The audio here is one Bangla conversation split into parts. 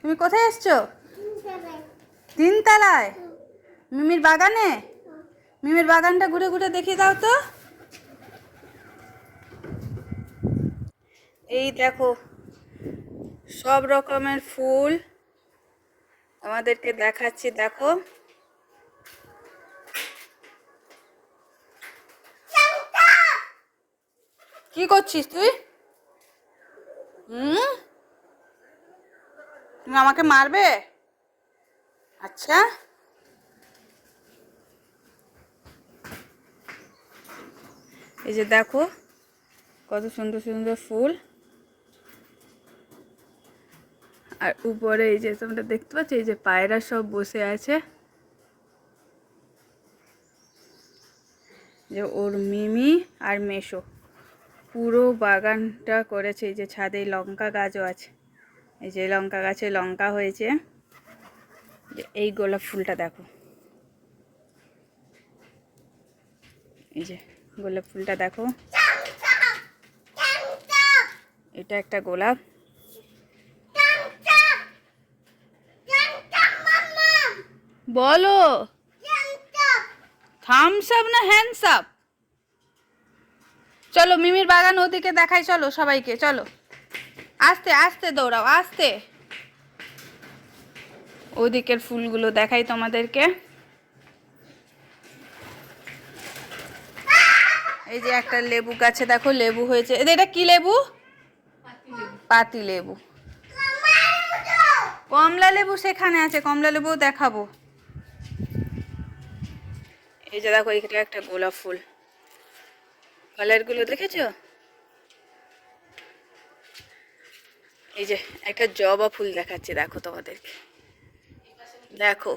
তুমি কোথায় এসছো? তিনতলায়? মিমির বাগানে? মিমির বাগানটা ঘুরে ঘুরে দেখিয়ে দাও তো। এই দেখো, সব রকমের ফুল আমাদেরকে দেখাচ্ছি, দেখো। কি করছিস তুই? হুম? তুমি আমাকে মারবে? আচ্ছা। এই যে দেখো, কত সুন্দর সুন্দর ফুল। আর উপরে এই যে তোমরা দেখতে পাচ্ছ, এই যে পায়রা সব বসে আছে। যে ওর মিমি আর মেশো পুরো বাগানটা করেছে, এই যে ছাদে লঙ্কা গাছও আছে। এই যে লঙ্কা গাছে লঙ্কা হয়েছে। এই গোলাপ ফুলটা দেখো। এই যে গোলাপ ফুলটা দেখো। এটা একটা গোলাপ। বলো। থামস আপ না হ্যান্ডস আপ চলো মিমির বাগান ওদিকে দেখাই, চলো সবাইকে, চলো। আস্তে আস্তে দৌড়াও, আস্তে। ওদিকের ফুলগুলো দেখাই তোমাদেরকে। এই যে একটা লেবু গাছে দেখো, লেবু হয়েছে। এটা কি লেবু? পাতি লেবু। কমলা লেবু সেখানে আছে, কমলা লেবু দেখাবো। এই যে দেখো, এখানে একটা গোলাপ ফুল। কালারগুলো দেখেছ? এই যে একটা জবা ফুল দেখাচ্ছি, দেখো তোমাদেরকে। দেখো।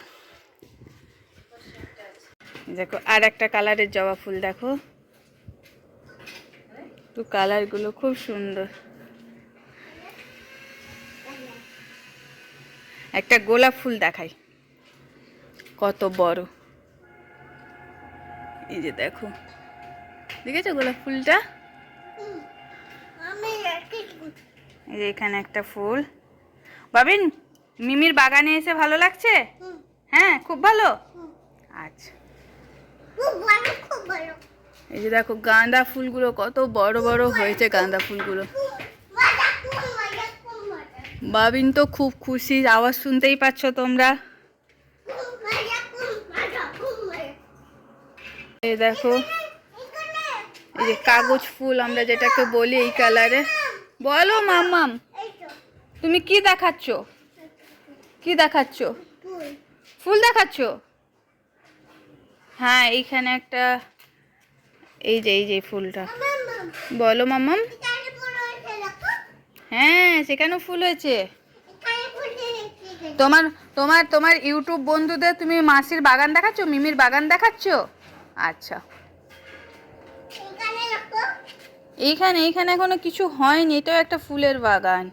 দেখো, আর একটা কালারের জবা ফুল, দেখো। তো কালারগুলো খুব সুন্দর। একটা গোলাপ ফুল দেখাই। কত বড়। এই যে দেখো। দেখেছ গোলাপ ফুলটা? এই যে এখানে একটা ফুল। বাবিন মিমির বাগানে এসে ভালো লাগছে? হ্যাঁ খুব ভালো? আচ্ছা। এই যে দেখো গাঁদা ফুলগুলো কত বড় বড় হয়েছে গাঁদা ফুলগুলো। বাবিন তো খুব খুশি আওয়াজ শুনতেই পাচ্ছ তোমরা। এই দেখো এই যে কাগজ ফুল আমরা যেটাকে বলি এই কালারে। বলো মাম্মাম। তুমি কি দেখাচ্ছ? কি দেখাচ্ছ? ফুল। দেখাচ্ছ? হ্যাঁ এইখানে একটা এই যে এই যে ফুলটা। বলো মাম্মাম। হ্যাঁ সেখানেও ফুল হয়েছে। তোমার তোমার তোমার ইউটিউব বন্ধুদের তুমি মাসির বাগান দেখাচ্ছ মিমির বাগান দেখাচ্ছ? আচ্ছা। এইখানে এইখানে এখনও কিছু হয়নি এটাও একটা ফুলের বাগান।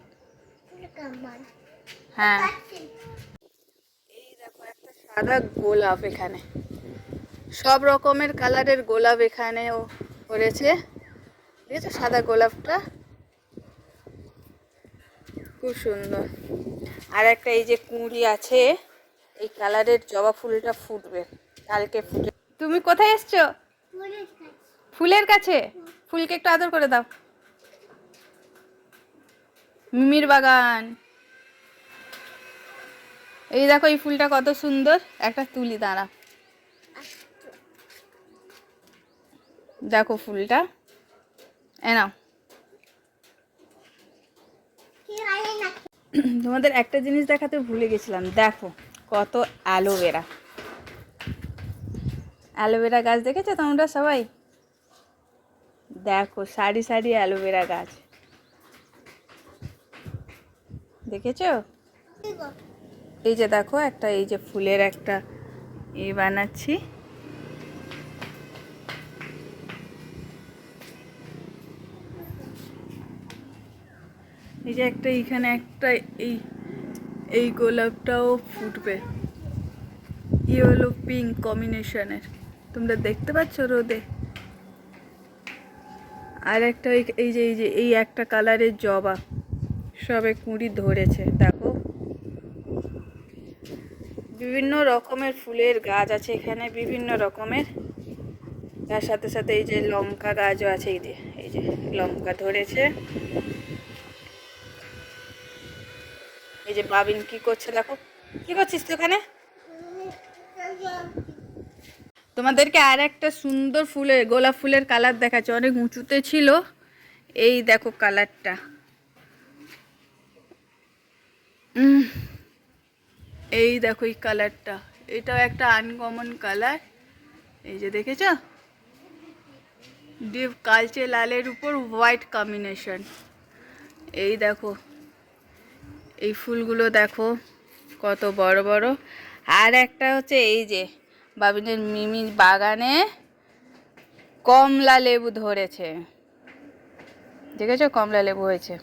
হ্যাঁ। এই দেখো একটা সাদা গোলাপ এখানে। সব রকমের কালারের গোলাপ এখানেও করেছে। দেখেছ সাদা গোলাপটা? খুব সুন্দর। আর একটা এই যে কুঁড়ি আছে এই কালারের জবা ফুলটা ফুটবে কালকে ফুটে তুমি কোথায় এসছো? ফুলের কাছে। ফুলকে একটু আদর করে দাও। মিমির বাগান। এই দেখো, এই ফুলটা কত সুন্দর। একটা তুলি, দাঁড়া। দেখো ফুলটা। এ নাও। তোমাদের একটা জিনিস দেখাতে ভুলে গেছিলাম। দেখো, কত অ্যালোভেরা। অ্যালোভেরা গাছ দেখেছ তোমরা সবাই? দেখো, সারি সারি অ্যালোভেরা গাছ। দেখেছ? এই যে দেখো, একটা এই যে ফুলের একটা ই বানাচ্ছি। এই যে একটা, এইখানে একটা, এই এই গোলাপটাও ফুটবে। ইয়েলো পিঙ্ক কম্বিনেশনের। তোমরা দেখতে পাচ্ছ রোদে? আর একটা এই যে এই যে, এই একটা কালারের জবা সবে কুঁড়ি ধরেছে, দেখো। বিভিন্ন রকমের ফুলের গাছ আছে এখানে, বিভিন্ন রকমের। তার সাথে সাথে এই যে লঙ্কা গাছও আছে, এই যে এই যে লঙ্কা ধরেছে। এই যে বাবিন কি করছে, দেখো। কি করছিস তুই ওখানে? তোমাদেরকে আর একটা সুন্দর ফুলের, গোলাপ ফুলের কালার দেখাচ্ছে। অনেক উঁচুতে ছিল। এই দেখো কালারটা। এই দেখো এই কালারটা। এটাও একটা আনকমন কালার। এই যে দেখেছ? ডিপ কালচে লালের উপর হোয়াইট কম্বিনেশন। এই দেখো। এই ফুলগুলো দেখো, কত বড় বড়। আর একটা হচ্ছে এই যে বাবিনের মিমির বাগানে কমলা লেবু ধরেছে। দেখেছ? কমলা লেবু হয়েছে।